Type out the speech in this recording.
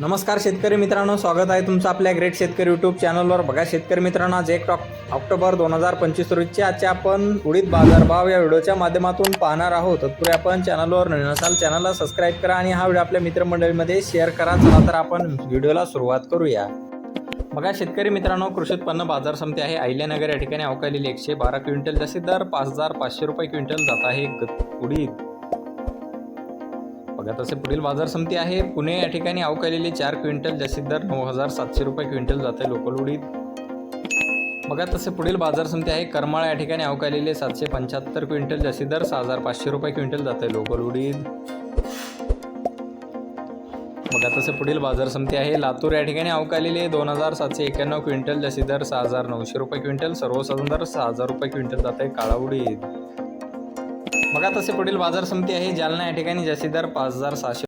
नमस्कार शेतकरी मित्रांनो स्वागत आहे तुमचं आपल्या ग्रेट शेतकरी यूट्यूब चॅनलवर बघा शेतकरी मित्रांनो आज एक टॉक ऑक्टोबर दोन हजार पंचवीस रोजचे आजच्या आपण उडीद बाजारभाव या व्हिडिओच्या माध्यमातून पाहणार आहोत. तत्पूर्वी आपण चॅनलवर नसाल चॅनलला सबस्क्राईब करा आणि हा व्हिडिओ आपल्या मित्रमंडळीमध्ये शेअर करा. चला तर आपण व्हिडिओला सुरुवात करूया. बघा शेतकरी मित्रांनो कृषी उत्पन्न बाजार समिती आहे. अहिल्यानगर या ठिकाणी अवकालेली एकशे बारा क्विंटल जसे दर पाच हजार पाचशे रुपये क्विंटल जात आहे. ग- उडीद बघा तसे पुढील बाजार समिती आहे. पुणे या ठिकाणी अवकालेली चार क्विंटल जास्तीत दर नऊ हजार सातशे रुपये क्विंटल जाते लोकल उडीद. बघा तसे पुढील बाजार समिती आहे. करमाळा या ठिकाणी अवकालेले सातशे पंच्याहत्तर क्विंटल जसे दर सहा हजार पाचशे रुपये क्विंटल जाते लोकल उडीद. बघा तसे पुढील बाजार समिती आहे. लातूर या ठिकाणी अवकालेले दोन हजार सातशे एक्याण्णव क्विंटल जसे दर सहा हजार नऊशे रुपये क्विंटल सर्वसाधारण दर सहा हजार रुपये क्विंटल जाते काळा उडीद. बघा तसे पुढील बाजार समिती आहे जालना या ठिकाणी जास्तीदार पाच हजार सहाशे